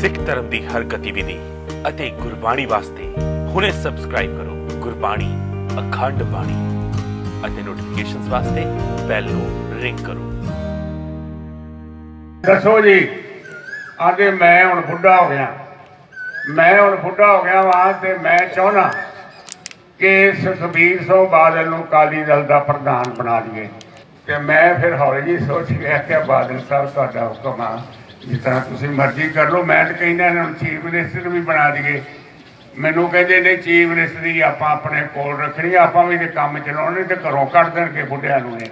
ਸਿੱਖ ਧਰਮ ਦੀ ਹਰ ਗਤੀਵਿਧੀ ਅਤੇ ਗੁਰਬਾਣੀ ਵਾਸਤੇ ਹੁਣੇ ਸਬਸਕ੍ਰਾਈਬ ਕਰੋ ਗੁਰਬਾਣੀ ਅਖੰਡ ਬਾਣੀ ਅਤੇ ਨੋਟੀਫਿਕੇਸ਼ਨਸ ਵਾਸਤੇ ਬੈਲ ਨੂੰ ਰਿੰਗ ਕਰੋ। ਦੱਸੋ ਜੀ ਆਗੇ ਮੈਂ ਹੁਣ ਬੁੱਢਾ ਹੋ ਗਿਆ। ਮੈਂ ਹੁਣ ਬੁੱਢਾ ਹੋ ਗਿਆ ਵਾਂ ਤੇ ਮੈਂ ਚਾਹਣਾ ਕਿ ਸੁਖਬੀਰ ਸਿੰਘ ਬਾਦਲ ਨੂੰ ਕਾਲੀ ਦਲ ਦਾ ਪ੍ਰਧਾਨ ਬਣਾ ਲਈਏ। ਤੇ ਮੈਂ ਫਿਰ ਹੌਲੀ ਜੀ ਸੋਚ ਗਿਆ ਕਿ ਬਾਦਲ ਸਾਹਿਬ, ਤੁਹਾਡਾ ਹੁਕਮ ਆ। ਜਿਸ ਤਰ੍ਹਾਂ ਤੁਸੀਂ ਮਰਜ਼ੀ ਕਰ ਲਓ, ਮੈਂ ਤਾਂ ਕਹਿੰਦਾ ਇਹਨਾਂ ਨੂੰ ਚੀਫ ਮਿਨਿਸਟਰ ਵੀ ਬਣਾ ਦਈਏ। ਮੈਨੂੰ ਕਹਿੰਦੇ ਨੇ ਚੀਫ ਮਿਨਿਸਟਰ ਦੀ ਆਪਾਂ ਆਪਣੇ ਕੋਲ ਰੱਖਣੀ ਆਪਾਂ ਵੀ ਤੇ ਕੰਮ ਚਲਾਉਣੇ ਤੇ ਘਰੋਂ ਕੱਢ ਦੇਣਗੇ ਬੁੱਢਿਆਂ ਨੂੰ ਇਹ।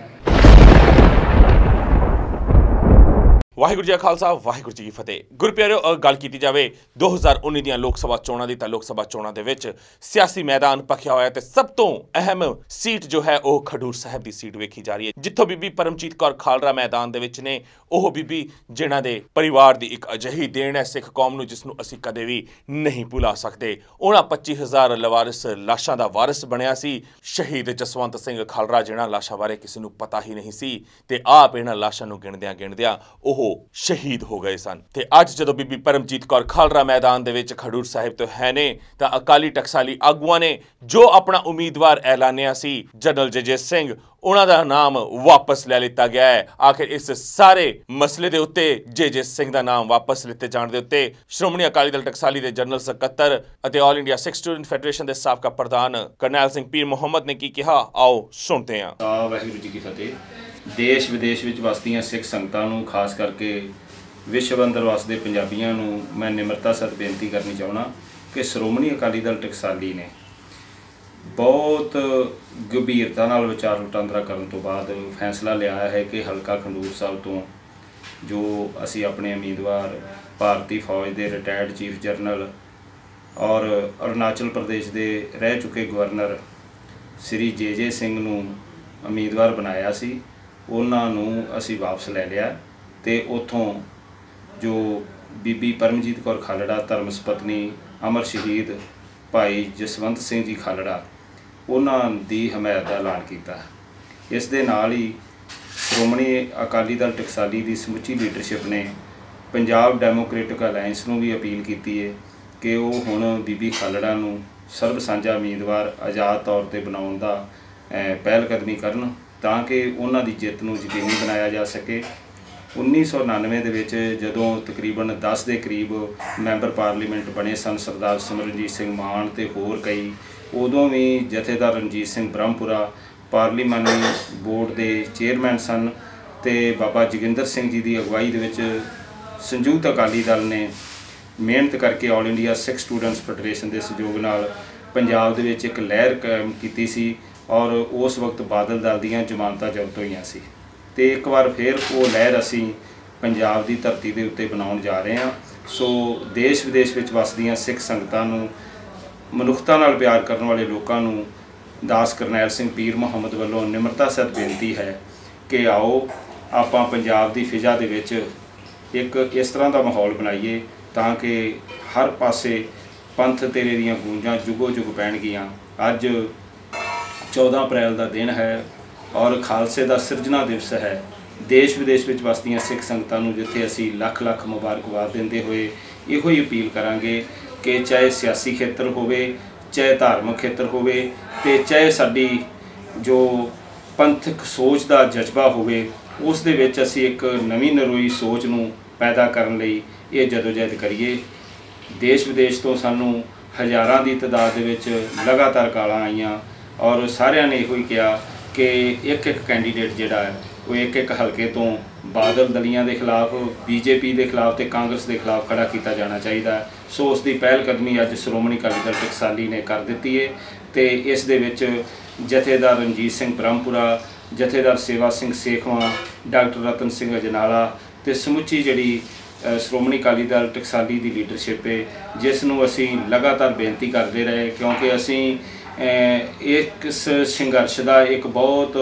ਵਾਹਿਗੁਰੂ ਜੀ ਕਾ ਖਾਲਸਾ ਵਾਹਿਗੁਰੂ ਜੀ ਕੀ ਫਤਿਹ। ਗੁਰਪਿਆਰਿਓ ਅ, ਗੱਲ ਕੀਤੀ ਜਾਵੇ 2019 ਦੀਆਂ ਲੋਕ ਸਭਾ ਚੋਣਾਂ ਦੀ ਤਾਂ ਲੋਕ ਸਭਾ ਚੋਣਾਂ ਦੇ ਵਿੱਚ ਸਿਆਸੀ ਮੈਦਾਨ ਪੱਖਿਆ ਹੋਇਆ ਤੇ ਸਭ ਤੋਂ ਅਹਿਮ ਸੀਟ ਜੋ ਹੈ ਉਹ ਖਡੂਰ ਸਾਹਿਬ ਦੀ ਸੀਟ ਵੇਖੀ ਜਾ ਰਹੀ ਹੈ ਜਿੱਥੋਂ ਬੀਬੀ ਪਰਮਜੀਤ ਕੌਰ ਖਾਲੜਾ ਮੈਦਾਨ ਦੇ ਵਿੱਚ ਨੇ। ਉਹ ਬੀਬੀ ਜਿਨ੍ਹਾਂ ਦੇ ਪਰਿਵਾਰ ਦੀ ਇੱਕ ਅਜਿਹੀ ਦੇਣ ਹੈ ਸਿੱਖ ਕੌਮ ਨੂੰ ਜਿਸ ਨੂੰ ਅਸੀਂ ਕਦੇ ਵੀ ਨਹੀਂ ਭੁਲਾ ਸਕਦੇ। ਉਹਨਾਂ 25000 ਲਵਾਰਿਸ ਲਾਸ਼ਾਂ ਦਾ ਵਾਰਿਸ ਬਣਿਆ ਸੀ। ਸ਼ਹੀਦ ਜਸਵੰਤ ਸਿੰਘ ਖਾਲੜਾ ਜਿਹਨਾਂ ਲਾਸ਼ਾਂ ਬਾਰੇ ਕਿਸੇ ਨੂੰ ਪਤਾ ਹੀ ਨਹੀਂ ਸੀ ਤੇ ਆਪ ਇਹਨਾਂ ਲਾਸ਼ਾਂ ਨੂੰ ਗਿਣਦਿਆਂ ਗਿਣਦਿਆਂ ਉਹ ਸ਼ਹੀਦ ਹੋ ਗਏ ਸਨ। ਤੇ ਅੱਜ ਜਦੋਂ ਬੀਬੀ ਪਰਮਜੀਤ ਕੌਰ ਖਾਲੜਾ ਮੈਦਾਨ ਦੇ ਵਿੱਚ ਖਡੂਰ ਸਾਹਿਬ ਤੋਂ ਹੈ ਨੇ, ਤਾਂ ਅਕਾਲੀ ਟਕਸਾਲੀ ਆਗੂਆਂ ਨੇ ਜੋ ਆਪਣਾ ਉਮੀਦਵਾਰ ਐਲਾਨਿਆ ਸੀ, ਜਨਰਲ ਜਜੇ ਸਿੰਘ, ਉਹਨਾਂ ਦਾ ਨਾਮ ਵਾਪਸ ਲੈ ਲਿੱਤਾ ਗਿਆ ਹੈ। ਆਖਿਰ ਇਸ ਸਾਰੇ ਮਸਲੇ ਦੇ ਉੱਤੇ ਜੇਜੇ ਸਿੰਘ ਦਾ ਨਾਮ ਵਾਪਸ ਲਿੱਤੇ ਜਾਣ ਦੇ ਉੱਤੇ ਸ਼੍ਰੋਮਣੀ ਅਕਾਲੀ ਦਲ ਟਕਸਾਲੀ ਦੇ ਜਨਰਲ ਸਕੱਤਰ ਅਤੇ all India Sikh student federation ਦੇ ਸਾਬਕਾ ਪ੍ਰਧਾਨ ਕਰਨੈਲ ਸਿੰਘ ਪੀਰ ਮੁਹੰਮਦ ਨੇ ਕੀ ਕਿਹਾ? ਆਓ ਸੁਣਦੇ ਹਾਂ। ਆ, ਵਾਹਿਗੁਰੂ ਜੀ ਕੀ ਫਤਿਹ। ਦੇਸ਼ ਵਿਦੇਸ਼ ਵਿੱਚ ਵਸਦੀਆਂ ਸਿੱਖ ਸੰਗਤਾਂ ਨੂੰ, ਖਾਸ ਕਰਕੇ ਵਿਸ਼ਵ ਅੰਦਰ ਵਸਦੇ ਪੰਜਾਬੀਆਂ ਨੂੰ, ਮੈਂ ਨਿਮਰਤਾ ਸਤ ਬੇਨਤੀ ਕਰਨੀ ਚਾਹੁੰਦਾ ਕਿ ਸ਼੍ਰੋਮਣੀ ਅਕਾਲੀ ਦਲ ਟਕਸਾਲੀ ਨੇ ਬਹੁਤ ਗੰਭੀਰਤਾ ਨਾਲ ਵਿਚਾਰ ਵਟਾਂਦਰਾ ਕਰਨ ਤੋਂ ਬਾਅਦ ਫੈਸਲਾ ਲਿਆ ਹੈ ਕਿ ਹਲਕਾ ਖੰਡੂਰ ਸਾਹਿਬ ਤੋਂ ਜੋ ਅਸੀਂ ਆਪਣੇ ਉਮੀਦਵਾਰ ਭਾਰਤੀ ਫੌਜ ਦੇ ਰਿਟਾਇਰਡ ਚੀਫ ਜਨਰਲ ਔਰ ਅਰੁਣਾਚਲ ਪ੍ਰਦੇਸ਼ ਦੇ ਰਹਿ ਚੁੱਕੇ ਗਵਰਨਰ ਸ੍ਰੀ ਜੇਜੇ ਸਿੰਘ ਨੂੰ ਉਮੀਦਵਾਰ ਬਣਾਇਆ ਸੀ। ਉਹਨਾਂ ਨੂੰ ਅਸੀਂ ਵਾਪਸ ਲੈ ਲਿਆ ਤੇ ਉਥੋਂ ਜੋ ਬੀਬੀ ਪਰਮਜੀਤ ਕੌਰ ਖਾਲੜਾ ਧਰਮ ਸੁਪਤਨੀ ਅਮਰ ਸ਼ਹੀਦ ਭਾਈ ਜਸਵੰਤ ਸਿੰਘ ਜੀ ਖਾਲੜਾ ਉਹਨਾਂ ਦੀ ਹਮਾਇਤ ਦਾ ਐਲਾਨ ਕੀਤਾ। ਇਸ ਦੇ ਨਾਲ ਹੀ ਸ਼੍ਰੋਮਣੀ ਅਕਾਲੀ ਦਲ ਟਕਸਾਲੀ ਦੀ ਸਮੁੱਚੀ ਲੀਡਰਸ਼ਿਪ ਨੇ ਪੰਜਾਬ ਡੈਮੋਕ੍ਰੈਟਿਕ ਅਲਾਈਅੰਸ ਨੂੰ ਵੀ ਅਪੀਲ ਕੀਤੀ ਹੈ ਕਿ ਉਹ ਹੁਣ ਬੀਬੀ ਖਾਲੜਾ ਨੂੰ ਸਰਬ ਸਾਂਝਾ ਉਮੀਦਵਾਰ ਆਜ਼ਾਦ ਤੌਰ ਤੇ ਬਣਾਉਣ ਦਾ ਅਹ, ਪਹਿਲ ਕਦਮੀ ਕਰਨ ਤਾਂ ਕਿ ਉਹਨਾਂ ਦੀ ਜਿੱਤ ਨੂੰ ਯਕੀਨੀ ਬਣਾਇਆ ਜਾ ਸਕੇ। 1999 ਦੇ ਵਿੱਚ ਜਦੋਂ ਤਕਰੀਬਨ 10 ਦੇ ਕਰੀਬ ਮੈਂਬਰ ਪਾਰਲੀਮੈਂਟ ਬਣੇ ਸਨ ਸਰਦਾਰ ਸਿਮਰਨਜੀਤ ਸਿੰਘ ਮਾਨ ਤੇ ਹੋਰ ਕਈ, ਉਦੋਂ ਵੀ ਜਥੇਦਾਰ ਰਣਜੀਤ ਸਿੰਘ ਬ੍ਰਹਮਪੁਰਾ ਪਾਰਲੀਮਾਨੀ ਬੋਰਡ ਦੇ ਚੇਅਰਮੈਨ ਸਨ ਤੇ ਬਾਬਾ ਜੋਗਿੰਦਰ ਸਿੰਘ ਜੀ ਦੀ ਅਗਵਾਈ ਦੇ ਵਿੱਚ ਸੰਯੁਕਤ ਅਕਾਲੀ ਦਲ ਨੇ ਮਿਹਨਤ ਕਰਕੇ all India Sikh students federation ਦੇ ਸਹਿਯੋਗ ਨਾਲ ਪੰਜਾਬ ਦੇ ਵਿੱਚ ਇੱਕ ਲਹਿਰ ਕਾਇਮ ਕੀਤੀ ਸੀ ਔਰ ਉਸ ਵਕਤ ਬਾਦਲ ਦਲ ਦੀਆਂ ਜ਼ਮਾਨਤਾਂ ਜ਼ਬਤ ਹੋਈਆਂ ਸੀ। ਤੇ ਇੱਕ ਵਾਰ ਫਿਰ ਉਹ ਲਹਿਰ ਅਸੀਂ ਪੰਜਾਬ ਦੀ ਧਰਤੀ ਦੇ ਉੱਤੇ ਬਣਾਉਣ ਜਾ ਰਹੇ ਹਾਂ। ਸੋ ਦੇਸ਼ ਵਿਦੇਸ਼ ਵਿੱਚ ਵਸਦੀਆਂ ਸਿੱਖ ਸੰਗਤਾਂ ਨੂੰ, ਮਨੁੱਖਤਾ ਨਾਲ ਪਿਆਰ ਕਰਨ ਵਾਲੇ ਲੋਕਾਂ ਨੂੰ ਦਾਸ ਕਰਨੈਲ ਸਿੰਘ ਪੀਰ ਮੁਹੰਮਦ ਵੱਲੋਂ ਨਿਮਰਤਾ ਸਹਿਤ ਬੇਨਤੀ ਹੈ ਕਿ ਆਓ ਆਪਾਂ ਪੰਜਾਬ ਦੀ ਫਿਜ਼ਾ ਦੇ ਵਿੱਚ ਇੱਕ ਇਸ ਤਰ੍ਹਾਂ ਦਾ ਮਾਹੌਲ ਬਣਾਈਏ ਤਾਂ ਕਿ ਹਰ ਪਾਸੇ ਪੰਥ ਤੇਰੇ ਦੀਆਂ ਗੂੰਜਾਂ ਜੁਗੋ ਜੁਗ ਪੈਣਗੀਆਂ। ਅੱਜ 14 ਅਪ੍ਰੈਲ ਦਾ ਦਿਨ ਹੈ ਔਰ ਖਾਲਸੇ ਦਾ ਸਿਰਜਣਾ ਦਿਵਸ ਹੈ। ਦੇਸ਼ ਵਿਦੇਸ਼ ਵਿੱਚ ਵਸਦੀਆਂ ਸਿੱਖ ਸੰਗਤਾਂ ਨੂੰ ਜਿੱਥੇ ਅਸੀਂ ਲੱਖ ਲੱਖ ਮੁਬਾਰਕਬਾਦ ਦਿੰਦੇ ਹੋਏ ਇਹੋ ਹੀ ਅਪੀਲ ਕਰਾਂਗੇ ਕਿ ਚਾਹੇ ਸਿਆਸੀ ਖੇਤਰ ਹੋਵੇ, ਚਾਹੇ ਧਾਰਮਿਕ ਖੇਤਰ ਹੋਵੇ ਤੇ ਚਾਹੇ ਸਾਡੀ ਜੋ ਪੰਥਕ ਸੋਚ ਦਾ ਜਜ਼ਬਾ ਹੋਵੇ, ਉਸ ਦੇ ਵਿੱਚ ਅਸੀਂ ਇੱਕ ਨਵੀਂ ਨਰੋਈ ਸੋਚ ਨੂੰ ਪੈਦਾ ਕਰਨ ਲਈ ਇਹ ਜਦੋਜਹਿਦ ਕਰੀਏ। ਦੇਸ਼ ਵਿਦੇਸ਼ ਤੋਂ ਸਾਨੂੰ ਹਜ਼ਾਰਾਂ ਦੀ ਤਾਦਾਦ ਦੇ ਵਿੱਚ ਲਗਾਤਾਰ ਕਾਲਾਂ ਆਈਆਂ ਔਰ ਸਾਰਿਆਂ ਨੇ ਇਹੋ ਹੀ ਕਿਹਾ ਕਿ ਇੱਕ ਇੱਕ ਕੈਂਡੀਡੇਟ ਜਿਹੜਾ ਹੈ, ਉਹ ਇੱਕ ਇੱਕ ਹਲਕੇ ਤੋਂ ਬਾਦਲ ਦਲੀਆਂ ਦੇ ਖਿਲਾਫ, ਬੀਜੇਪੀ ਦੇ ਖਿਲਾਫ ਤੇ ਕਾਂਗਰਸ ਦੇ ਖਿਲਾਫ ਖੜਾ ਕੀਤਾ ਜਾਣਾ ਚਾਹੀਦਾ ਹੈ। ਸੋ ਉਸ ਦੀ ਪਹਿਲ ਕਦਮੀ ਅੱਜ ਸ਼੍ਰੋਮਣੀ ਅਕਾਲੀ ਦਲ ਟਕਸਾਲੀ ਨੇ ਕਰ ਦਿੱਤੀ ਹੈ ਤੇ ਇਸ ਦੇ ਵਿੱਚ ਜਥੇਦਾਰ ਰਣਜੀਤ ਸਿੰਘ ਬ੍ਰਹਮਪੁਰਾ, ਜਥੇਦਾਰ ਸੇਵਾ ਸਿੰਘ ਸੇਖਵਾਂ, ਡਾਕਟਰ ਰਤਨ ਸਿੰਘ ਅਜਨਾਲਾ ਤੇ ਸਮੁੱਚੀ ਜਿਹੜੀ ਸ਼੍ਰੋਮਣੀ ਅਕਾਲੀ ਦਲ ਟਕਸਾਲੀ ਦੀ ਲੀਡਰਸ਼ਿਪ ਹੈ, ਜਿਸ ਨੂੰ ਅਸੀਂ ਲਗਾਤਾਰ ਬੇਨਤੀ ਕਰਦੇ ਰਹੇ ਕਿਉਂਕਿ ਅਸੀਂ ਇੱਕ ਇਸ ਸੰਘਰਸ਼ ਦਾ ਇੱਕ ਬਹੁਤ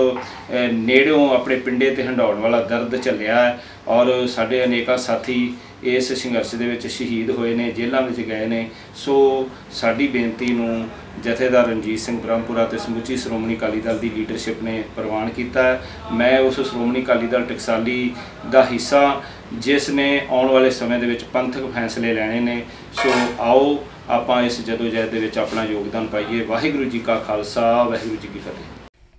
ਨੇੜਿਓਂ ਆਪਣੇ ਪਿੰਡੇ ਤੇ ਹੰਡਾਉਣ ਵਾਲਾ ਦਰਦ ਚੱਲਿਆ ਹੈ ਔਰ ਸਾਡੇ ਅਨੇਕਾਂ ਸਾਥੀ ਇਸ ਸੰਘਰਸ਼ ਦੇ ਵਿੱਚ ਸ਼ਹੀਦ ਹੋਏ ਨੇ, ਜੇਲ੍ਹਾਂ ਵਿੱਚ ਗਏ ਨੇ। ਸੋ ਸਾਡੀ ਬੇਨਤੀ ਨੂੰ ਜਥੇਦਾਰ ਰਣਜੀਤ ਸਿੰਘ ਬ੍ਰਹਮਪੁਰਾ ਤੇ ਸਮੁੱਚੀ ਸ਼੍ਰੋਮਣੀ ਅਕਾਲੀ ਦਲ ਦੀ ਲੀਡਰਸ਼ਿਪ ਨੇ ਪ੍ਰਵਾਨ ਕੀਤਾ ਹੈ। ਮੈਂ ਉਸ ਸ਼੍ਰੋਮਣੀ ਅਕਾਲੀ ਦਲ ਟਕਸਾਲੀ ਦਾ ਹਿੱਸਾ, ਜਿਸ ਨੇ ਆਉਣ ਵਾਲੇ ਸਮੇਂ ਦੇ ਵਿੱਚ ਪੰਥਕ ਫੈਸਲੇ ਲੈਣੇ ਨੇ। ਸੋ ਆਓ ਆਪਾਂ ਇਸ ਜਦੋਜਹਿਦ ਦੇ ਵਿੱਚ ਆਪਣਾ ਯੋਗਦਾਨ ਪਾਈਏ। ਵਾਹਿਗੁਰੂ ਜੀ ਕਾ ਖਾਲਸਾ, ਵਾਹਿਗੁਰੂ ਜੀ ਕੀ ਫਤਿਹ।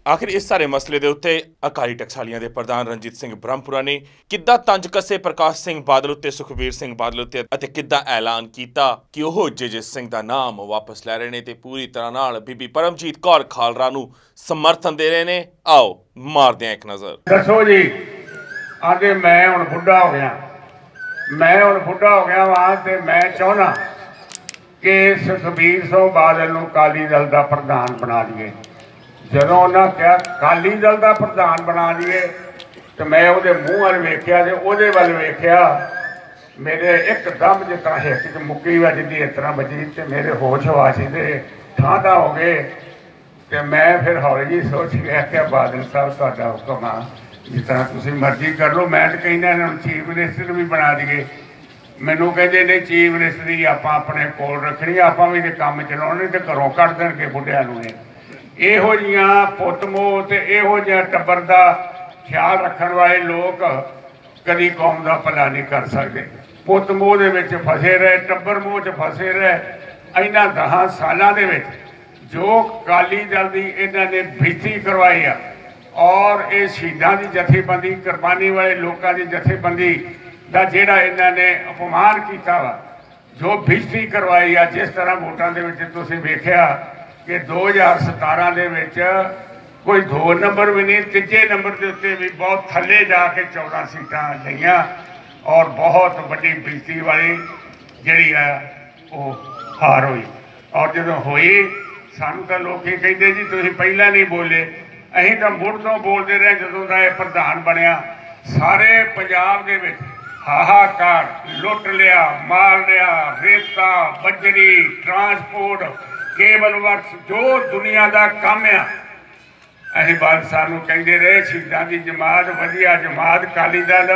ਆਖਿਰ ਇਸ ਸਾਰੇ ਮਸਲੇ ਦੇ ਉੱਤੇ ਅਕਾਲੀ ਟਕਸਾਲੀਆਂ ਦੇ ਪ੍ਰਧਾਨ ਰਣਜੀਤ ਸਿੰਘ ਬ੍ਰਹਮਪੁਰਾ ਨੇ ਕਿੱਦਾਂ ਤੰਜ ਕੱਸੇ ਪ੍ਰਕਾਸ਼ ਸਿੰਘ ਬਾਦਲ ਉੱਤੇ, ਸੁਖਬੀਰ ਸਿੰਘ ਬਾਦਲ ਉੱਤੇ ਅਤੇ ਕਿੱਦਾਂ ਐਲਾਨ ਕੀਤਾ ਕਿ ਉਹ ਜੇਜੇ ਸਿੰਘ ਦਾ ਨਾਮ ਵਾਪਸ ਲੈ ਰਹੇ ਨੇ ਤੇ ਪੂਰੀ ਤਰ੍ਹਾਂ ਨਾਲ ਬੀਬੀ ਪਰਮਜੀਤ ਕੌਰ ਖਾਲਰਾ ਨੂੰ ਸਮਰਥਨ ਦੇ ਰਹੇ ਨੇ, ਆਓ ਮਾਰਦੇ ਹਾਂ ਇੱਕ ਨਜ਼ਰ। ਦੱਸੋ ਜੀ ਆਂਦੇ ਮੈਂ ਹੁਣ ਬੁੱਢਾ ਹੋ ਗਿਆ। ਮੈਂ ਹੁਣ ਬੁੱਢਾ ਹੋ ਗਿਆ ਵਾਂ ਤੇ ਮੈਂ ਚਾਹੁੰਦਾ ਕਿ ਸੁਖਬੀਰ ਸਿੰਘ ਬਾਦਲ ਨੂੰ ਕਾਲੀ ਦਲ ਦਾ ਪ੍ਰਧਾਨ ਬਣਾ ਲਈਏ। ਜਦੋਂ ਉਹਨਾਂ ਕਿਹਾ ਕਾਲੀ ਦਲ ਦਾ ਪ੍ਰਧਾਨ ਬਣਾ ਲਈਏ, ਤੇ ਮੈਂ ਉਹਦੇ ਮੂੰਹ ਵੱਲ ਵੇਖਿਆ ਤੇ ਉਹਦੇ ਵੱਲ ਵੇਖਿਆ, ਮੇਰੇ ਇੱਕਦਮ ਜਿਸ ਤਰ੍ਹਾਂ ਹਿੱਕ 'ਚ ਮੁੱਕੀ ਵੱਜਦੀ ਇਸ ਤਰ੍ਹਾਂ ਵੱਜੀ ਤੇ ਮੇਰੇ ਹੋਸ਼ ਵਾਸ਼ੀ ਦੇ ਥਾਂ ਠਾਂਦਾ ਹੋ ਗਏ। ਤੇ ਮੈਂ ਫਿਰ ਹੌਲੀ ਜੀ ਸੋਚ ਗਿਆ ਕਿ ਬਾਦਲ ਸਾਹਿਬ, ਤੁਹਾਡਾ ਹੁਕਮ ਆ। ਜਿਸ ਤਰ੍ਹਾਂ ਤੁਸੀਂ ਮਰਜ਼ੀ ਕਰ ਲਓ, ਮੈਂ ਤਾਂ ਕਹਿੰਦਾ ਇਹਨਾਂ ਨੂੰ ਚੀਫ ਮਿਨਿਸਟਰ ਵੀ ਬਣਾ ਦਈਏ। ਮੈਨੂੰ ਕਹਿੰਦੇ ਨੇ ਚੀਫ ਮਿਨਿਸਟਰ ਦੀ ਆਪਾਂ ਆਪਣੇ ਕੋਲ ਰੱਖਣੀ ਆਪਾਂ ਵੀ ਤੇ ਕੰਮ ਚਲਾਉਣੇ ਤੇ ਘਰੋਂ ਕੱਢ ਦੇਣਗੇ ਬੁੱਢਿਆਂ ਨੂੰ ਇਹ। ਇਹੋ ਜੀਆਂ ਪੁੱਤ ਮੋਹ ਤੇ ਇਹੋ ਜਿਹਾ ਟੱਬਰ ਦਾ ਖਿਆਲ ਰੱਖਣ ਵਾਲੇ ਲੋਕ ਕਦੀ ਕੌਮ ਦਾ ਭਲਾ ਨਹੀਂ ਕਰ ਸਕਦੇ। ਪੁੱਤ ਮੋਹ ਦੇ ਵਿੱਚ ਫਸੇ ਰਹੇ ਟੱਬਰ ਮੋਹ 'ਚ ਫਸੇ ਰਹੇ, ਇਹਨਾਂ ਦਹਾਂ ਸਾਲਾਂ ਦੇ ਵਿੱਚ ਜੋ ਕਾਲੀ ਦਲ ਦੀ ਇਹਨਾਂ ਨੇ ਬੀਤੀ ਕਰਵਾਈ ਆ, ਔਰ ਇਹ ਸ਼ਹੀਦਾਂ ਦੀ ਜਥੇਬੰਦੀ, ਕੁਰਬਾਨੀ ਵਾਲੇ ਲੋਕਾਂ ਦੀ ਜਥੇਬੰਦੀ ਦਾ ਜਿਹੜਾ ਇਹਨਾਂ ਨੇ ਅਪਮਾਨ ਕੀਤਾ ਵਾ, ਜੋ ਬੀਤੀ ਕਰਵਾਈ ਆ, ਜਿਸ ਤਰ੍ਹਾਂ ਵੋਟਾਂ ਦੇ ਵਿੱਚ ਤੁਸੀਂ ਵੇਖਿਆ ਕਿ 2017 ਦੇ ਵਿੱਚ ਕੋਈ ਦੋ ਨੰਬਰ ਵੀ ਨਹੀਂ, ਤੀਜੇ ਨੰਬਰ ਦੇ ਉੱਤੇ ਵੀ ਬਹੁਤ ਥੱਲੇ ਜਾ ਕੇ 14 ਸੀਟਾਂ ਲਈਆਂ ਔਰ ਬਹੁਤ ਵੱਡੀ ਬੀਤੀ ਵਾਲੀ ਜਿਹੜੀ ਆ, ਉਹ ਹਾਰ ਹੋਈ। ਔਰ ਜਦੋਂ ਹੋਈ, ਸਾਨੂੰ ਤਾਂ ਲੋਕੀ ਕਹਿੰਦੇ ਜੀ, ਤੁਸੀਂ ਪਹਿਲਾਂ ਨਹੀਂ ਬੋਲੇ। ਅਸੀਂ ਤਾਂ ਮੁੜ ਤੋਂ ਬੋਲਦੇ ਰਹੇ ਜਦੋਂ ਦਾ ਇਹ ਪ੍ਰਧਾਨ ਬਣਿਆ। ਸਾਰੇ ਪੰਜਾਬ ਦੇ ਵਿੱਚ ਹਾਹਾਕਾਰ ਲੁੱਟ ਲਿਆ, ਮਾਰ ਲਿਆ, ਰੇਤਾ, ਬੱਜਰੀ ਟਰਾਂਸਪੋਰਟ ਕੇਵਲ ਵਰਕਸ ਜੋ ਦੁਨੀਆ ਦਾ ਕੰਮ ਆ। ਅਸੀਂ ਬਾਦ ਸਾਨੂੰ ਕਹਿੰਦੇ ਰਹੇ, ਸ਼ਹੀਦਾਂ ਦੀ ਜਮਾਤ, ਵਧੀਆ ਜਮਾਤ ਕਾਲੀ ਦਲ।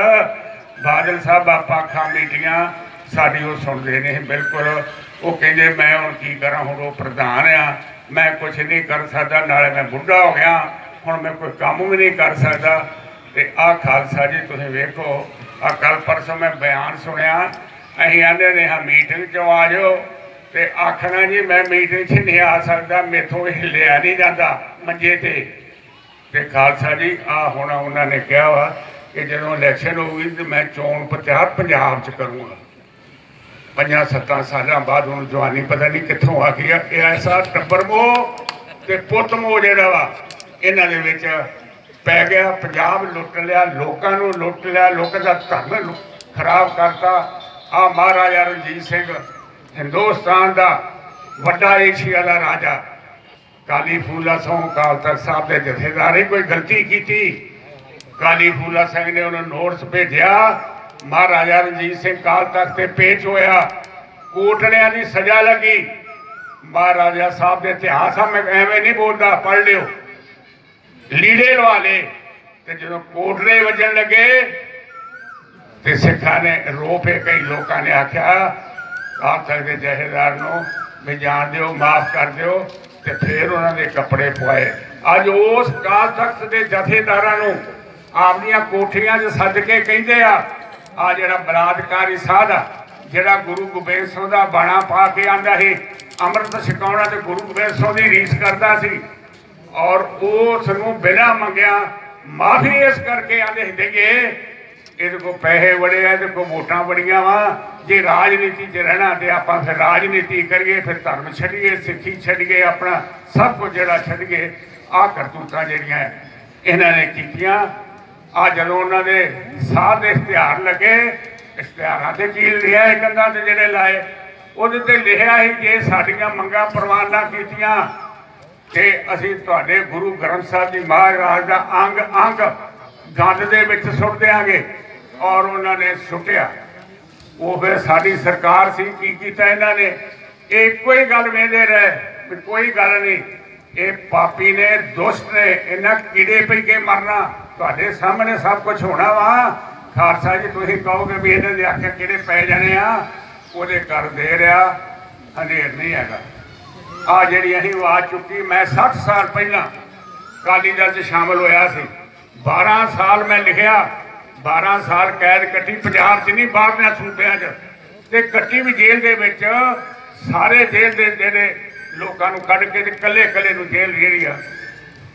ਬਾਦਲ ਸਾਹਿਬ, ਆਪਾਂ ਅੱਖਾਂ ਮੀਟੀਆਂ, ਸਾਡੀ ਉਹ ਸੁਣਦੇ ਨੇ, ਬਿਲਕੁਲ। ਉਹ ਕਹਿੰਦੇ, ਮੈਂ ਹੁਣ ਕੀ ਕਰਾਂ, ਹੁਣ ਉਹ ਪ੍ਰਧਾਨ ਆ। ਮੈਂ ਕੁਝ ਨਹੀਂ ਕਰ ਸਕਦਾ, ਨਾਲੇ ਮੈਂ ਬੁੱਢਾ ਹੋ ਗਿਆ। ਹੁਣ ਮੈਂ ਕੋਈ ਕੰਮ ਵੀ ਨਹੀਂ ਕਰ ਸਕਦਾ। ਤੇ ਆਹ ਖਾਲਸਾ ਜੀ, ਤੁਸੀਂ ਵੇਖੋ ਆ ਕੱਲ ਪਰਸੋਂ ਮੈਂ ਬਿਆਨ ਸੁਣਿਆ। ਅਸੀਂ ਆਂਦੇ ਨੇ ਹਾਂ, ਮੀਟਿੰਗ 'ਚ ਆ ਜਾਓ। ਤੇ ਆਖਣਾ ਜੀ, ਮੈਂ ਮੀਟਿੰਗ 'ਚ ਨਹੀਂ ਆ ਸਕਦਾ, ਮੇਥੋਂ ਹਿੱਲਿਆ ਨਹੀਂ ਜਾਂਦਾ ਮੰਜੇ ਤੇ। ਤੇ ਖਾਲਸਾ ਜੀ ਆ ਹੁਣ ਉਹਨਾਂ ਨੇ ਕਿਹਾ ਵਾ ਕਿ ਜਦੋਂ ਇਲੈਕਸ਼ਨ ਹੋਊਗੀ ਤੇ ਮੈਂ ਚੋਣ ਪ੍ਰਚਾਰ ਪੰਜਾਬ 'ਚ ਕਰੂੰਗਾ। ਪੰਜਾਂ ਸੱਤਾਂ ਸਾਲਾਂ ਬਾਅਦ ਹੁਣ ਜਵਾਨੀ ਪਤਾ ਨਹੀਂ ਕਿੱਥੋਂ ਆ ਗਈ ਆ। ਇਹ ਐਸਾ ਟੱਬਰ ਮੋਹ ਤੇ ਪੁੱਤ ਮੋਹ ਜਿਹੜਾ ਵਾ, ਇਹਨਾਂ ਦੇ ਵਿੱਚ ਪੈ ਗਿਆ। ਪੰਜਾਬ ਲੁੱਟ ਲਿਆ, ਲੋਕਾਂ ਨੂੰ ਲੁੱਟ ਲਿਆ, ਲੋਕਾਂ ਦਾ ਧਰਮ ਖਰਾਬ ਕਰਤਾ। ਆ ਮਹਾਰਾਜਾ ਰਣਜੀਤ ਸਿੰਘ ਹਿੰਦੁਸਤਾਨ ਦਾ ਵੱਡਾ ਏਸ਼ੀਆ ਦਾ ਰਾਜਾ। ਕਾਲੀ ਫੂਲਾ ਸਿੰਘ ਕਾਲ ਤਖਤ ਸਾਹਿਬ ਦੇ ਜਥੇਦਾਰੇ ਕੋਈ ਗਲਤੀ ਕੀਤੀ? ਕਾਲੀ ਫੂਲਾ ਸਿੰਘ ਨੇ ਉਹਨੂੰ ਨੋਟਿਸ ਭੇਜਿਆ। ਮਹਾਰਾਜਾ ਰਣਜੀਤ ਸਿੰਘ ਕਾਲ ਤਖਤ ਤੇ ਪੇਸ਼ ਹੋਇਆ। ਕੋਟੜਿਆਂ ਦੀ ਸਜ਼ਾ ਲੱਗੀ। ਮਹਾਰਾਜਾ ਸਾਹਿਬ ਦੇ ਇਤਿਹਾਸ ਆ ਮੈਂ ਐਵੇਂ ਨਹੀਂ ਬੋਲਦਾ ਪੜ ਲਿਓ। ਲੀੜੇ ਲਵਾ ਲਏ ਤੇ ਜਦੋਂ ਕੋਟੜੇ ਵੱਜਣ ਲੱਗੇ ਤੇ ਸਿੱਖਾਂ ਨੇ ਰੋਪੇ ਕਈ ਲੋਕਾਂ ਨੇ ਆਖਿਆ ਆਪ ਸਕਦੇ ਜਹੇਦਾਰ ਨੂੰ ਵੀ ਜਾਣ ਦਿਓ, ਮਾਫ ਕਰ ਦਿਓ ਤੇ ਫਿਰ ਉਹਨਾਂ ਦੇ ਕੱਪੜੇ ਪਵਾਏ। ਅੱਜ ਉਸ ਕਾਲ ਤਖਤ ਦੇ ਜਥੇਦਾਰਾਂ ਨੂੰ ਆਪਣੀਆਂ ਕੋਠੀਆਂ 'ਚ ਸੱਦ ਕੇ ਕਹਿੰਦੇ ਆ ਆ ਜਿਹੜਾ ਬਲਾਤਕਾਰੀ ਸਾਧ ਜਿਹੜਾ ਗੁਰੂ ਗੋਬਿੰਦ ਸਿੰਘ ਦਾ ਬਾਣਾ ਪਾ ਕੇ ਆਂਦਾ ਸੀ, ਅੰਮ੍ਰਿਤ ਛਕਾਉਣਾ ਤੇ ਗੁਰੂ ਗੋਬਿੰਦ ਸਿੰਘ ਦੀ ਰੀਸ ਕਰਦਾ ਸੀ ਔਰ ਉਸ ਨੂੰ ਬਿਨਾਂ ਮੰਗਿਆ ਮਾਫੀ ਇਸ ਕਰਕੇ ਆਂਦੇ ਹੁੰਦੇ ਇਹਦੇ ਕੋ ਪੈਸੇ ਬੜੇ ਆ, ਇਹਦੇ ਕੋ ਵੋਟਾਂ ਬੜੀਆਂ ਵਾ। ਜੇ ਰਾਜਨੀਤੀ 'ਚ ਰਹਿਣਾ ਤੇ ਆਪਾਂ ਫਿਰ ਰਾਜਨੀਤੀ ਕਰੀਏ, ਫਿਰ ਧਰਮ ਛੱਡੀਏ, ਸਿੱਖੀ ਛੱਡੀਏ, ਆਪਣਾ ਸਭ ਕੁਝ ਜਿਹੜਾ ਛੱਡੀਏ, ਆਹ ਕਰਤੂਤਾਂ ਜਿਹੜੀਆਂ ਇਹਨਾਂ ਨੇ ਕੀਤੀਆਂ। ਆ ਜਦੋਂ ਉਹਨਾਂ ਦੇ ਸਾਹ ਦੇ ਇਸ਼ਤਿਹਾਰ ਲੱਗੇ, ਇਸ਼ਤਿਹਾਰਾਂ ਤੇ ਕੀ ਲਿਖਿਆ ਇਹ ਕੰਧਾਂ ਤੇ ਜਿਹੜੇ ਲਾਏ, ਉਹਦੇ ਤੇ ਲਿਖਿਆ ਸੀ ਜੇ ਸਾਡੀਆਂ ਮੰਗਾਂ ਪ੍ਰਵਾਨ ਕੀਤੀਆਂ। ਤੇ ਅਸੀਂ ਤੁਹਾਡੇ ਗੁਰੂ ਗ੍ਰੰਥ ਸਾਹਿਬ ਜੀ ਮਹਾਰਾਜ ਦਾ ਅੰਗ ਅੰਗ ਗੰਦ ਦੇ ਵਿੱਚ ਸੁੱਟ ਦਿਆਂਗੇ। ਔਰ ਉਹਨਾਂ ਨੇ ਸੁੱਟਿਆ। ਉਹ ਫਿਰ ਸਾਡੀ ਸਰਕਾਰ ਸੀ, ਕੀ ਕੀਤਾ ਇਹਨਾਂ ਨੇ? ਇਹ ਇੱਕੋ ਹੀ ਗੱਲ ਵੇਂਦੇ ਰਹੇ ਕੋਈ ਗੱਲ ਨਹੀਂ। ਇਹ ਪਾਪੀ ਨੇ, ਦੁਸ਼ਟ ਨੇ ਇਹਨਾਂ ਕੀੜੇ ਪਈ ਕੇ ਮਰਨਾ। ਤੁਹਾਡੇ ਸਾਹਮਣੇ ਸਭ ਕੁਝ ਹੋਣਾ ਵਾ। ਖਾਲਸਾ ਜੀ, ਤੁਸੀਂ ਕਹੋਗੇ ਵੀ ਇਹਨਾਂ ਦੇ ਆਖੇ ਕਿਹੜੇ ਪੈ ਜਾਣੇ ਆ? ਉਹਦੇ ਕਰ ਦੇ ਰਿਹਾ। ਹਨੇਰ ਨਹੀਂ ਹੈਗਾ। ਆ ਜਿਹੜੀ ਅਸੀਂ ਆਵਾਜ਼ ਚੁੱਕੀ, ਮੈਂ 60 ਸਾਲ ਪਹਿਲਾਂ ਕਾਲੀ ਦਲ 'ਚ ਸ਼ਾਮਲ ਹੋਇਆ ਸੀ। 12 ਸਾਲ ਮੈਂ ਲਿਖਿਆ। 12 ਸਾਲ ਕੈਦ ਕੱਟੀ, ਪੰਜਾਬ 'ਚ ਨਹੀਂ ਬਾਹਰਲੇ ਸੂਬਿਆਂ 'ਚ। ਤੇ ਕੱਟੀ ਵੀ ਜੇਲ੍ਹ ਦੇ ਵਿੱਚ, ਸਾਰੇ ਜੇਲ੍ਹ ਦੇ ਜਿਹੜੇ ਲੋਕਾਂ ਨੂੰ ਕੱਢ ਕੇ ਤੇ ਕੱਲੇ ਕੱਲੇ ਨੂੰ ਜੇਲ੍ਹ ਜਿਹੜੀ ਆ,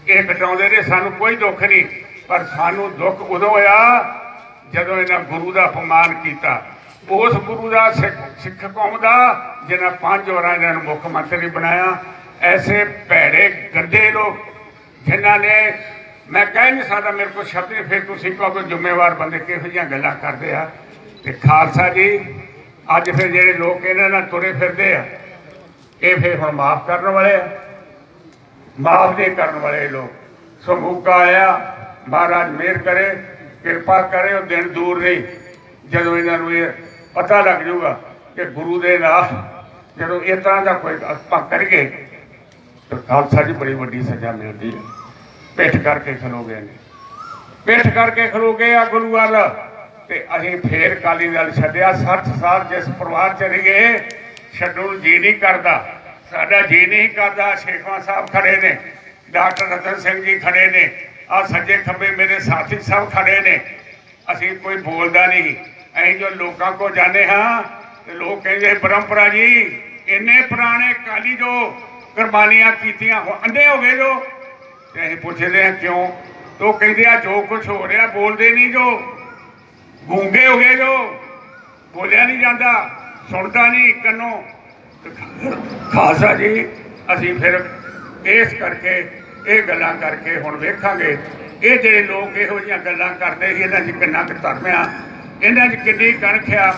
ਇਹ ਕਟਾਉਂਦੇ ਨੇ ਸਾਨੂੰ ਕੋਈ ਦੁੱਖ ਨਹੀਂ। ਪਰ ਸਾਨੂੰ ਦੁੱਖ ਉਦੋਂ ਹੋਇਆ ਜਦੋਂ ਇਹਨਾਂ ਗੁਰੂ ਦਾ ਅਪਮਾਨ ਕੀਤਾ। ਉਸ ਗੁਰੂ ਦਾ ਸਿੱਖ ਸਿੱਖ ਕੌਮ ਦਾ, ਜਿਹਨਾਂ ਪੰਜ ਵਾਰਾਂ ਇਹਨਾਂ ਨੂੰ ਮੁੱਖ ਮੰਤਰੀ ਬਣਾਇਆ। ਐਸੇ ਭੈੜੇ, ਗੰਦੇ ਲੋਕ, ਜਿਨ੍ਹਾਂ ਨੇ ਮੈਂ ਕਹਿ ਨਹੀਂ ਸਕਦਾ ਮੇਰੇ ਕੋਲ ਸ਼ਬਦ ਨਹੀਂ ਫਿਰ ਤੁਸੀਂ ਕਹੋਗੇ ਜ਼ਿੰਮੇਵਾਰ ਬੰਦੇ ਕਿਹੋ ਜਿਹੀਆਂ ਗੱਲਾਂ ਕਰਦੇ ਆ। ਤੇ ਖਾਲਸਾ ਜੀ, ਅੱਜ ਫਿਰ ਜਿਹੜੇ ਲੋਕ ਇਹਨਾਂ ਨਾਲ ਤੁਰੇ ਫਿਰਦੇ ਆ, ਇਹ ਫਿਰ ਹੁਣ ਮਾਫ ਕਰਨ ਵਾਲੇ ਆ। ਮਾਫ ਨਹੀਂ ਕਰਨ ਵਾਲੇ ਲੋਕ। ਸੋ ਮੌਕਾ ਆਇਆ, ਮਹਾਰਾਜ ਮਿਹਰ ਕਰੇ, ਕਿਰਪਾ ਕਰੇ, ਉਹ ਦਿਨ ਦੂਰ ਨਹੀਂ। ਜਦੋਂ ਇਹਨਾਂ ਨੂੰ ਇਹ ਪਤਾ ਲੱਗ ਜਾਊਗਾ ਕਿ ਗੁਰੂ ਦੇ ਨਾਲ ਜਦੋਂ ਇਸ ਤਰ੍ਹਾਂ ਦਾ ਕੋਈ ਆਪਾਂ ਕਰੀਏ ਤਾਂ ਖਾਲਸਾ ਜੀ ਬੜੀ ਵੱਡੀ ਸਜ਼ਾ ਮਿਲਦੀ ਹੈ। ਪਿੱਠ ਕਰਕੇ ਖਲੋ ਗਏ ਨੇ। ਪਿੱਠ ਕਰਕੇ ਖਲੋ ਗਏ ਆ ਗੁਰੂ ਵੱਲ। ਤੇ ਅਸੀਂ ਫੇਰ ਕਾਲੀ ਦਲ ਛੱਡਿਆ। 60 ਸਾਲ ਜਿਸ ਪਰਿਵਾਰ ਚ ਰਹੀ ਛੱਡਣ ਜੀ ਨਹੀਂ ਕਰਦਾ। ਸਾਡਾ ਜੀ ਨਹੀਂ ਕਰਦਾ ਸ਼ੇਖਵਾ ਸਾਹਿਬ ਖੜੇ ਨੇ, ਡਾਕਟਰ ਰਤਨ ਸਿੰਘ ਜੀ ਖੜੇ ਨੇ, ਆ ਸੱਜੇ ਖੱਬੇ ਮੇਰੇ ਸਾਥੀ ਸਭ ਖੜੇ ਨੇ। ਅਸੀਂ ਕੋਈ ਬੋਲਦਾ ਨਹੀਂ। ਅਸੀਂ ਜੋ ਲੋਕਾਂ ਕੋ ਜਾਂਦੇ ਹਾਂ, ਤੇ ਲੋਕ ਕਹਿੰਦੇ, ਪਰੰਪਰਾ ਜੀ, ਇੰਨੇ ਪੁਰਾਣੇ ਕਾਲੀ ਜੋ ਕੁਰਬਾਨੀਆਂ ਕੀਤੀਆਂ ਅੰਨੇ ਹੋ ਗਏ ਜੋ। ਤੇ ਅਸੀਂ ਪੁੱਛਦੇ ਹਾਂ ਕਿਉਂ? ਤੇ ਕਹਿੰਦੇ ਆ, ਜੋ ਕੁਝ ਹੋ ਰਿਹਾ, ਬੋਲਦੇ ਨਹੀਂ ਜੋ। ਗੂੰਗੇ ਹੋ ਗਏ ਜੋ। ਬੋਲਿਆ ਨਹੀਂ ਜਾਂਦਾ। ਸੁਣਦਾ ਨਹੀਂ ਕੰਨੋਂ। ਖਾਲਸਾ ਜੀ, ਅਸੀਂ ਫਿਰ ਇਸ ਕਰਕੇ, ਇਹ ਗੱਲਾਂ ਕਰਕੇ ਹੁਣ ਵੇਖਾਂਗੇ। ਇਹ ਜਿਹੜੇ ਲੋਕ ਇਹੋ ਜਿਹੀਆਂ ਗੱਲਾਂ ਕਰਦੇ ਸੀ, ਇਹਨਾਂ 'ਚ ਕਿੰਨਾ ਕੁ ਧਰਮ ਇਹਨਾਂ 'ਚ ਕਿੰਨੀ ਕਣਖ ਆ।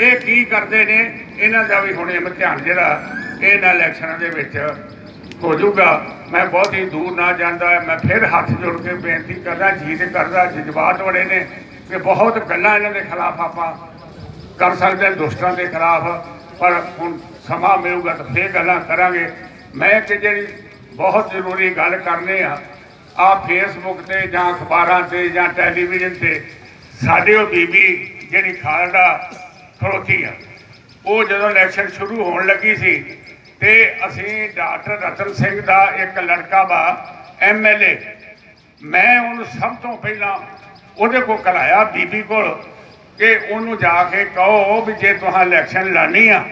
ਇਹ ਕੀ ਕਰਦੇ ਨੇ, ਇਹਨਾਂ ਦਾ ਵੀ ਹੁਣ ਇਮਤਿਹਾਨ ਜਿਹੜਾ, ਇਹਨਾਂ ਇਲੈਕਸ਼ਨਾਂ ਦੇ ਵਿੱਚ ਹੋ ਜਾਊਗਾ। ਮੈਂ ਬਹੁਤ ਹੀ ਦੂਰ ਨਾ ਜਾਂਦਾ ਮੈਂ ਫਿਰ ਹੱਥ ਜੋੜ ਕੇ ਬੇਨਤੀ ਕਰਦਾ ਜੀ ਤੇ ਕਰਦਾ, ਜਜ਼ਬਾਤ ਬੜੇ ਨੇ ਕਿ ਬਹੁਤ ਗੱਲਾਂ ਇਹਨਾਂ ਦੇ ਖਿਲਾਫ ਆਪਾਂ ਕਰ ਸਕਦੇ ਹਾਂ ਦੁਸ਼ਟਾਂ ਦੇ ਖਿਲਾਫ। ਪਰ ਹੁਣ ਸਮਾਂ ਮਿਲੂਗਾ ਤਾਂ ਫੇਰ ਗੱਲਾਂ ਕਰਾਂਗੇ। ਮੈਂ ਕਿ ਜਿਹੜੀ ਬਹੁਤ ਜ਼ਰੂਰੀ ਗੱਲ ਕਰਨੇ ਆ ਆ ਫੇਸਬੁੱਕ ਤੇ ਜਾਂ ਅਖਬਾਰਾਂ ਤੇ ਜਾਂ ਟੈਲੀਵਿਜ਼ਨ ਤੇ ਸਾਡੇ ਉਹ ਬੀਬੀ ਜਿਹੜੀ ਖਾਲੜਾ ਖੜੋਤੀ ਆ, ਉਹ ਜਦੋਂ ਇਲੈਕਸ਼ਨ ਸ਼ੁਰੂ ਹੋਣ ਲੱਗੀ ਸੀ ਤੇ ਅਸੀਂ ਡਾਕਟਰ ਰਤਨ ਸਿੰਘ ਦਾ ਇੱਕ ਲੜਕਾ ਵਾ ਐਮਐਲਏ ਮੈਂ ਉਹਨੂੰ ਸਭ ਤੋਂ ਪਹਿਲਾਂ ਉਹਦੇ ਕੋਲ ਕਰਾਇਆ ਬੀਬੀ ਕੋਲ ਕਿ ਉਹਨੂੰ ਜਾ ਕੇ ਕਹੋ ਵੀ ਜੇ ਤੁਸੀਂ ਇਲੈਕਸ਼ਨ ਲੜਨੀ ਆ,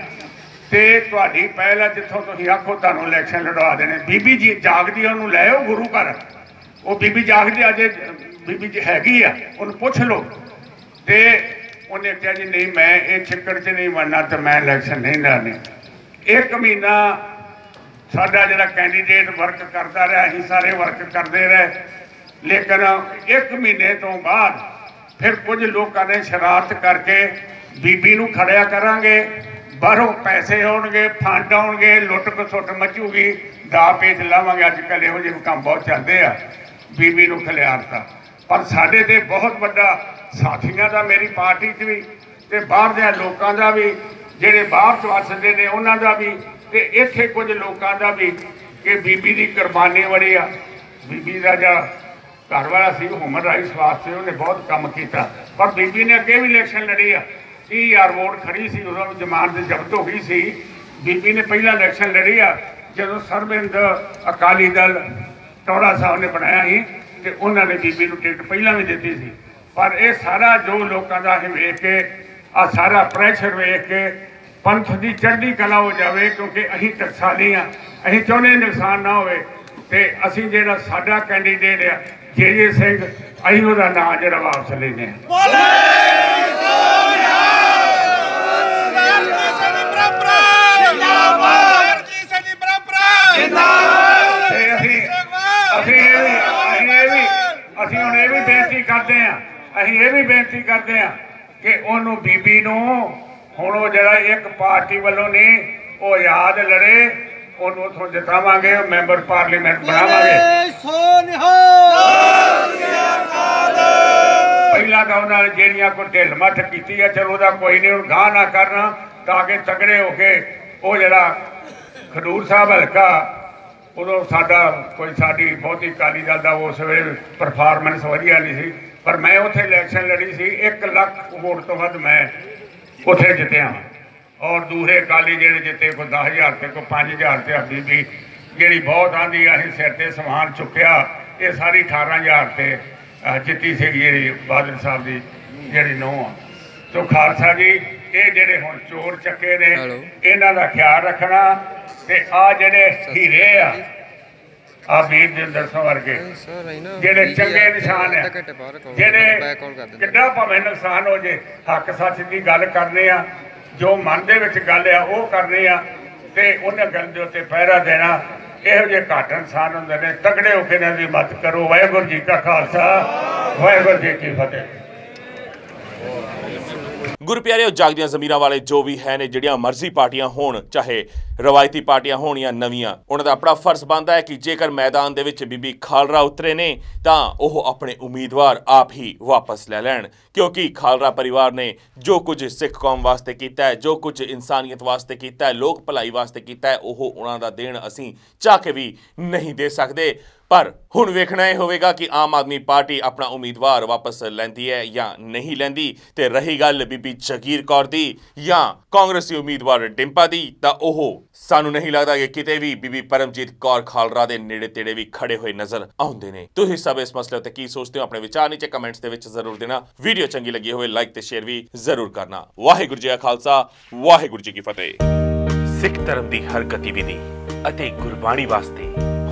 ਤੇ ਤੁਹਾਡੀ ਪਹਿਲ ਆ ਜਿੱਥੋਂ ਤੁਸੀਂ ਆਖੋ ਤੁਹਾਨੂੰ ਇਲੈਕਸ਼ਨ ਲੜਵਾ ਦੇਣੇ। ਬੀਬੀ ਜੀ ਜਾਗਦੀ ਉਹਨੂੰ ਲੈ ਆਓ ਗੁਰੂ ਘਰ। ਉਹ ਬੀਬੀ ਜਾਗਦੀ ਅਜੇ ਬੀਬੀ ਜੀ ਹੈਗੀ ਆ, ਉਹਨੂੰ ਪੁੱਛ ਲਓ। ਤੇ ਉਹਨੇ ਕਿਹਾ ਜੀ, ਨਹੀਂ, ਮੈਂ ਇਹ ਚੱਕਰ 'ਚ ਨਹੀਂ ਵੜਨਾ ਤੇ ਮੈਂ ਇਲੈਕਸ਼ਨ ਨਹੀਂ ਲੜਨੀ। ਇੱਕ ਮਹੀਨਾ ਸਾਡਾ ਜਿਹੜਾ ਕੈਂਡੀਡੇਟ ਵਰਕ ਕਰਦਾ ਰਿਹਾ, ਅਸੀਂ ਸਾਰੇ ਵਰਕ ਕਰਦੇ ਰਹੇ। ਲੇਕਿਨ ਇੱਕ ਮਹੀਨੇ ਤੋਂ ਬਾਅਦ ਫਿਰ ਕੁਝ ਲੋਕਾਂ ਨੇ ਸ਼ਰਾਰਤ ਕਰਕੇ ਬੀਬੀ ਨੂੰ ਖੜਿਆ ਕਰਾਂਗੇ। ਬਾਹਰੋਂ ਪੈਸੇ ਆਉਣਗੇ, ਫੰਡ ਆਉਣਗੇ ਲੁੱਟ ਖਸੁੱਟ ਮਚੂਗੀ। ਦਾ ਪੇਚ ਲਾਵਾਂਗੇ ਅੱਜ ਕੱਲ੍ਹ ਇਹੋ ਜਿਹੇ ਕੰਮ ਬਹੁਤ ਚੱਲਦੇ ਆ, ਬੀਬੀ ਨੂੰ ਖਿਲਾਰਤਾ ਪਰ ਸਾਡੇ ਤੇ ਬਹੁਤ ਵੱਡਾ ਸਾਥੀਆਂ ਦਾ ਮੇਰੀ ਪਾਰਟੀ 'ਚ ਵੀ ਤੇ ਬਾਹਰ ਦੇ ਲੋਕਾਂ ਦਾ ਵੀ ਜਿਹੜੇ ਬਾਹਰ ਚ ਵਸਦੇ ਨੇ, ਉਹਨਾਂ ਦਾ ਵੀ ਤੇ ਇੱਥੇ ਕੁਝ ਲੋਕਾਂ ਦਾ ਵੀ ਕਿ ਬੀਬੀ ਦੀ ਕੁਰਬਾਨੀ ਬੜੀ ਆ। ਬੀਬੀ ਦਾ ਜਿਹੜਾ ਘਰ ਵਾਲਾ ਸੀ ਹਿਊਮਨ ਰਾਈਟਸ ਵਾਸਤੇ ਉਹਨੇ ਬਹੁਤ ਕੰਮ ਕੀਤਾ। ਪਰ ਬੀਬੀ ਨੇ ਅੱਗੇ ਵੀ ਇਲੈਕਸ਼ਨ ਲੜੀ ਆ। 30000 ਵੋਟ ਖੜੀ ਸੀ, ਉਦੋਂ ਜ਼ਮਾਨਤ ਜ਼ਬਤ ਹੋ ਗਈ ਸੀ। ਬੀਬੀ ਨੇ ਪਹਿਲਾ ਇਲੈਕਸ਼ਨ ਲੜੀ ਆ, ਜਦੋਂ ਸਰਬਿੰਦ ਅਕਾਲੀ ਦਲ ਟੋੜਾ ਸਾਹਿਬ ਨੇ ਬਣਾਇਆ ਸੀ ਤੇ ਉਹਨਾਂ ਨੇ ਬੀਬੀ ਨੂੰ ਟਿਕਟ ਪਹਿਲਾਂ ਵੀ ਦਿੱਤੀ ਸੀ। ਪਰ ਇਹ ਸਾਰਾ ਜੋ ਲੋਕਾਂ ਦਾ ਅਸੀਂ ਵੇਖ ਕੇ ਆ ਸਾਰਾ ਪ੍ਰੈਸ਼ਰ ਵੇਖ ਕੇ ਪੰਥ ਦੀ ਚੜ੍ਹਦੀ ਕਲਾ ਹੋ ਜਾਵੇ, ਕਿਉਂਕਿ ਅਸੀਂ ਟਕਸਾਲੀ ਆ ਅਸੀਂ ਚਾਹੁੰਦੇ ਨੁਕਸਾਨ ਨਾ ਹੋਵੇ। ਤੇ ਅਸੀਂ ਜਿਹੜਾ ਸਾਡਾ ਕੈਂਡੀਡੇਟ ਆ ਜੇ ਜੇ ਸਿੰਘ, ਅਸੀਂ ਉਹਦਾ ਨਾਂ ਜਿਹੜਾ ਵਾਪਸ ਲੈਨੇ ਆ ਅਸੀਂ ਇਹ ਵੀ ਅਸੀਂ ਅਸੀਂ ਹੁਣ ਇਹ ਵੀ ਬੇਨਤੀ ਕਰਦੇ ਆ ਅਸੀਂ ਇਹ ਵੀ ਬੇਨਤੀ ਕਰਦੇ ਆ ਕਿ ਉਹਨੂੰ ਬੀਬੀ ਨੂੰ ਹੁਣ ਉਹ ਜਿਹੜਾ ਇੱਕ ਪਾਰਟੀ ਵੱਲੋਂ ਨਹੀਂ ਉਹ ਯਾਦ ਲੜੇ ਉਹਨੂੰ ਉਥੋਂ ਜਿਤਾਵਾਂਗੇ ਮੈਂਬਰ ਪਾਰਲੀਮੈਂਟ ਬਣਾਵਾਂਗੇ। ਪਹਿਲਾਂ ਤਾਂ ਉਹਨਾਂ ਨੇ ਜਿਹੜੀਆਂ ਕੋਈ ਢਿੱਲ ਮੱਠ ਕੀਤੀ ਆ ਚਲੋ ਉਹਦਾ ਕੋਈ ਨਹੀਂ ਹੁਣ ਗਾਹ ਨਾ ਕਰਨਾ ਤਾਂ ਕਿ ਤਗੜੇ ਹੋ ਕੇ ਉਹ ਜਿਹੜਾ ਖਡੂਰ ਸਾਹਿਬ ਹਲਕਾ ਉਦੋਂ ਸਾਡਾ ਕੋਈ ਸਾਡੀ ਬਹੁਤੀ ਕਾਲੀ ਦਲ ਦਾ ਉਸ ਵੇਲੇ ਪਰਫਾਰਮੈਂਸ ਵਧੀਆ ਨਹੀਂ ਸੀ। ਪਰ ਮੈਂ ਉੱਥੇ ਇਲੈਕਸ਼ਨ ਲੜੀ ਸੀ 1 ਲੱਖ ਵੋਟ ਤੋਂ ਵੱਧ ਮੈਂ ਉੱਥੇ ਜਿੱਤਿਆ। ਔਰ ਦੂਰੇ ਅਕਾਲੀ ਜਿਹੜੇ ਜਿੱਤੇ ਕੋਈ 10000 ਤੇ ਕੋਈ 5000 ਤੇ ਬੀਬੀ ਜਿਹੜੀ ਬਹੁਤ ਆਂਦੀ ਅਸੀਂ ਸਿਰ ਤੇ ਸਮਾਨ ਚੁੱਕਿਆ। ਇਹ ਸਾਰੀ 18000 ਤੇ ਜਿੱਤੀ ਸੀ ਜਿਹੜੀ ਬਾਦਲ ਸਾਹਿਬ ਦੀ ਜਿਹੜੀ ਨੌਂ ਆ। ਸੋ ਖਾਲਸਾ ਜੀ ਇਹ ਜਿਹੜੇ ਹੁਣ ਚੋਰ ਚੱਕੇ ਨੇ। ਇਹਨਾਂ ਦਾ ਖਿਆਲ ਰੱਖਣਾ ਤੇ ਆ ਜਿਹੜੇ ਹੀਰੇ ਆ ਆ ਵੀਰ ਜਿੰਦਰ ਸਿੰਘ ਵਰਗੇ ਜਿਹੜੇ ਚੰਗੇ ਨਿਸ਼ਾਨ ਆ। ਜਿਹੜੇ ਕਿੱਡਾ ਭਾਵੇਂ ਨੁਕਸਾਨ ਹੋ ਜੇ ਹੱਕ ਸੱਚ ਦੀ ਗੱਲ ਕਰਨੇ ਆ ਜੋ ਮਨ ਦੇ ਵਿੱਚ ਗੱਲ ਆ ਉਹ ਕਰਨੀ ਆ ਤੇ ਉਹਨਾਂ ਗੱਲ ਦੇ ਉੱਤੇ ਪਹਿਰਾ ਦੇਣਾ ਇਹੋ ਜਿਹੇ ਘੱਟ ਇਨਸਾਨ ਹੁੰਦੇ ਨੇ। ਤਗੜੇ ਹੋ ਕੇ ਇਹਨਾਂ ਦੀ ਮਦਦ ਕਰੋ। ਵਾਹਿਗੁਰੂ ਜੀ ਕਾ ਖਾਲਸਾ ਵਾਹਿਗੁਰੂ ਜੀ ਕੀ ਫਤਿਹ। ਗੁਰੂ ਪਿਆਰਿਓ, ਜਾਗਦੀਆਂ ਜ਼ਮੀਰਾਂ ਵਾਲੇ ਜੋ ਵੀ ਹੈ ਨੇ, ਜਿਹੜੀਆਂ ਮਰਜ਼ੀ ਪਾਰਟੀਆਂ ਹੋਣ, ਚਾਹੇ ਰਵਾਇਤੀ ਪਾਰਟੀਆਂ ਹੋਣ ਜਾਂ ਨਵੀਆਂ, ਉਹਨਾਂ ਦਾ ਆਪਣਾ ਫਰਜ਼ ਬਣਦਾ ਹੈ ਕਿ ਜੇਕਰ ਮੈਦਾਨ ਦੇ ਵਿੱਚ ਬੀਬੀ ਖਾਲਰਾ ਉਤਰੇ ਨੇ, ਤਾਂ ਉਹ ਆਪਣੇ ਉਮੀਦਵਾਰ ਆਪ ਹੀ ਵਾਪਸ ਲੈ ਲੈਣ। ਕਿਉਂਕਿ ਖਾਲਰਾ ਪਰਿਵਾਰ ਨੇ ਜੋ ਕੁਝ ਸਿੱਖ ਕੌਮ ਵਾਸਤੇ ਕੀਤਾ ਹੈ, ਜੋ ਕੁਝ ਇਨਸਾਨੀਅਤ ਵਾਸਤੇ ਕੀਤਾ ਹੈ, ਲੋਕ ਭਲਾਈ ਵਾਸਤੇ ਕੀਤਾ ਹੈ, ਉਹ ਉਹਨਾਂ ਦਾ ਦੇਣ ਅਸੀਂ ਚਾਹ ਕੇ ਵੀ ਨਹੀਂ ਦੇ ਸਕਦੇ। ਪਰ ਹੁਣ ਵੇਖਣਾ ਇਹ ਹੋਵੇਗਾ ਕਿ ਆਮ ਆਦਮੀ ਪਾਰਟੀ ਆਪਣਾ ਉਮੀਦਵਾਰ ਵਾਪਸ ਲੈਂਦੀ ਹੈ ਜਾਂ ਨਹੀਂ ਲੈਂਦੀ ਤੇ ਰਹੀ ਗੱਲ ਬੀਬੀ ਜਗੀਰ ਕੌਰ ਦੀ ਜਾਂ ਕਾਂਗਰਸੀ ਉਮੀਦਵਾਰ ਡਿੰਪਾ ਦੀ, ਤਾਂ ਉਹ ਸਾਨੂੰ ਨਹੀਂ ਲੱਗਦਾ ਕਿ ਕਿਤੇ ਵੀ ਬੀਬੀ ਪਰਮਜੀਤ ਕੌਰ ਖਾਲਰਾ ਦੇ ਨੇੜੇ ਤੇੜੇ ਵੀ ਖੜੇ ਹੋਏ ਨਜ਼ਰ ਆਉਂਦੇ ਨੇ। ਤੁਸੀਂ ਸਭ ਇਸ ਮਸਲੇ ਤੇ ਕੀ ਸੋਚਦੇ ਹੋ ਆਪਣੇ ਵਿਚਾਰ ਨੀਚੇ ਕਮੈਂਟਸ ਦੇ ਵਿੱਚ ਜ਼ਰੂਰ ਦੇਣਾ। ਵੀਡੀਓ ਚੰਗੀ ਲੱਗੀ ਹੋਵੇ, ਲਾਈਕ ਤੇ ਸ਼ੇਅਰ ਵੀ ਜ਼ਰੂਰ ਕਰਨਾ। ਵਾਹਿਗੁਰੂ ਜੀ ਕਾ ਖਾਲਸਾ, ਵਾਹਿਗੁਰੂ ਜੀ ਕੀ ਫਤਿਹ। ਸਿੱਖ ਧਰਮ ਦੀ ਹਰ ਗਤੀਵਿਧੀ ਅਤੇ ਗੁਰਬਾਣੀ ਵਾਸਤੇ